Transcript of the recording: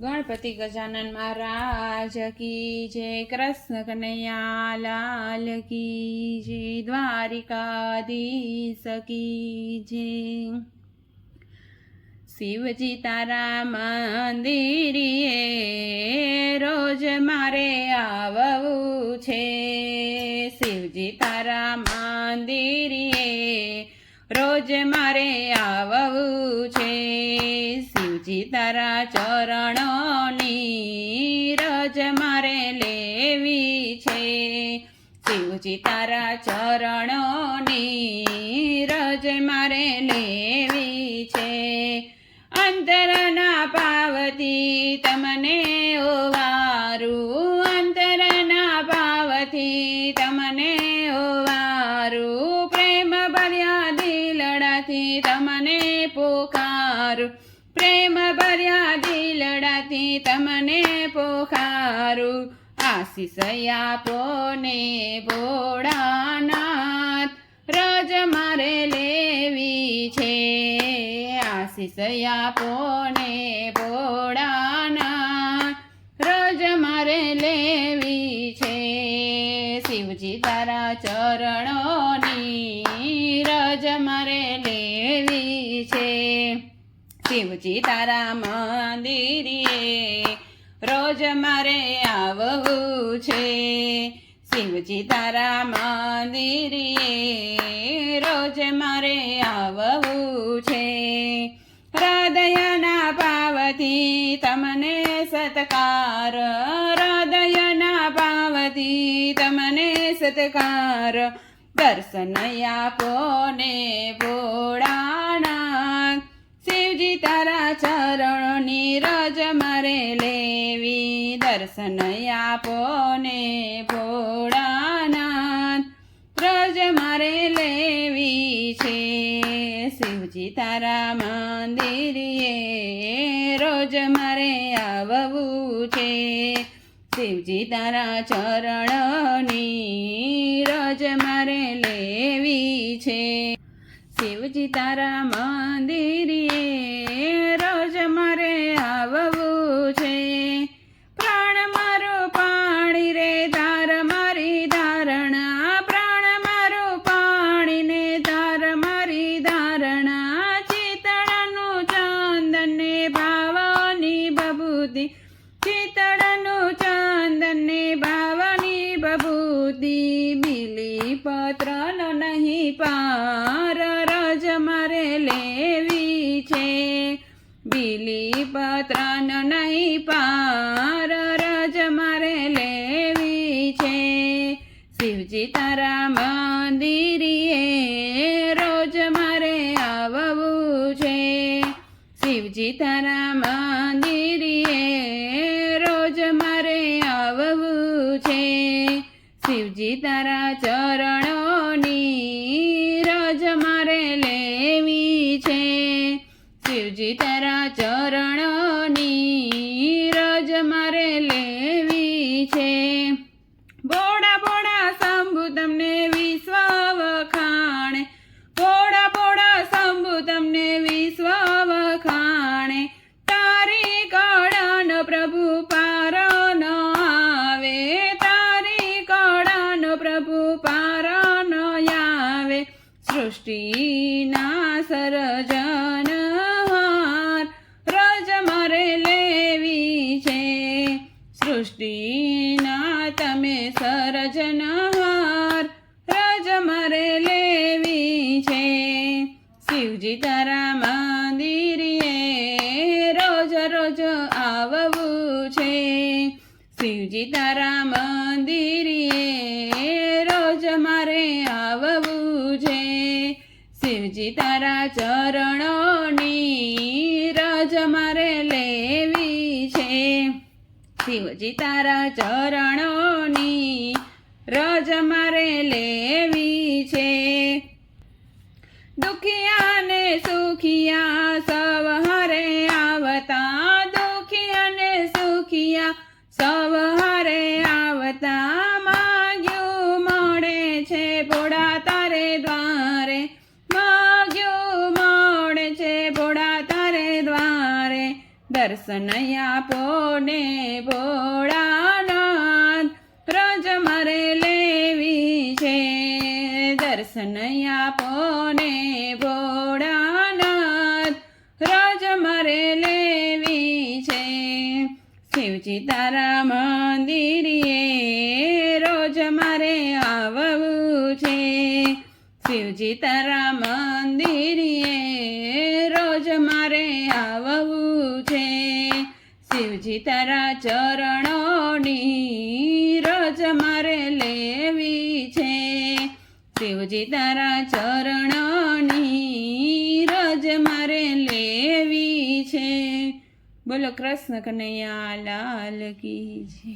ગણપતિ ગજાનન મહારાજ કી જય, કૃષ્ણ કનૈયા, લાલ કી જય, દ્વારિકાધીશ કી જય. શિવજી તારા મંદિરે રોજ મારે આવવું છે. શિવજી તારા મંદિરે રોજ મારે આવવું છે. શિવજી તારા ચરણોની રજ મારે લેવી છે. શિવજી તારા ચરણોની રજ મારે લેવી છે. અંતરના પાવતી તમને ઓવારું. અંતરના પાવતી તમને ઓવારું. પ્રેમ ભર્યા દિલડાથી તમને પોકારું. પ્રેમ ભર્યા દિલડાથી તમને પોખારું. આશીષ આપો ને ભોળાનાથ. રજ મારે લેવી છે. આશીષ આપો ને ભોળાનાથ. રજ મારે લેવી છે. શિવજી તારા ચરણોની શિવજી તારા મંદિરે રોજ મારે આવવું છે. શિવજી તારા મંદિરે રોજ મારે આવવું છે. હૃદયના પાવતી તમને સત્કાર, હૃદયના પાવતી તમને સત્કાર. દર્શન આપો ને શિવજી તારા ચરણની રજ મારે લેવી. દર્શન આપો ને ભોળાનાથ. રજ મારે લેવી છે. શિવજી તારા મંદિરે રોજ મારે આવવું છે. શિવજી તારા ચરણની રજ મારે લેવી છે. શિવજી તારા મંદિરે બબૂદી ચિતળનું ચંદન ને ભાવની બબૂદી બીલી પત્રનો નહીં, પાર રજ મારે લેવી છે. બીલી પત્રનો નહીં, પાર રજ મારે લેવી છે. શિવજી તારા મંદિરીએ રોજ મારે આવવું છે. શિવજી તારા મંદિરે શિવજી તારા ચરણોની રજ મારે લેવી છે. શિવજી તારા ચરણોની રજ મારે લેવી છે. સૃષ્ટિના સરજન રજ મારે લેવી છે. સૃષ્ટિના તમે સર્જનહાર રજ મારે લેવી છે. શિવજી તારા મંદિરે રોજ રોજ આવવું છે. શિવજી તારા મંદિરે રોજ મારે આવવું છે. શિવજી તારા ચરણોની રજ મારે લેવી છે. શિવજી તારા ચરણોની રજ મારે લેવી છે. દુખિયા ને સુખિયા સવ આવતા દુખિયા ને સુખિયા સવ માગ્યું પોને ભોળાનાથ રજ મારે લેવી છે. દર્શન આપો ને ભોળાનાથ રજ મારે લેવી છે. શિવજી તારા મંદિરે રોજ મારે આવવું છે. શિવજી તારા મંદિરે શિવજી તારા ચરણોની રજ મારે લેવી છે. શિવજી તારા ચરણોની રજ મારે લેવી છે. બોલો કૃષ્ણ કનૈયા લાલ કી છે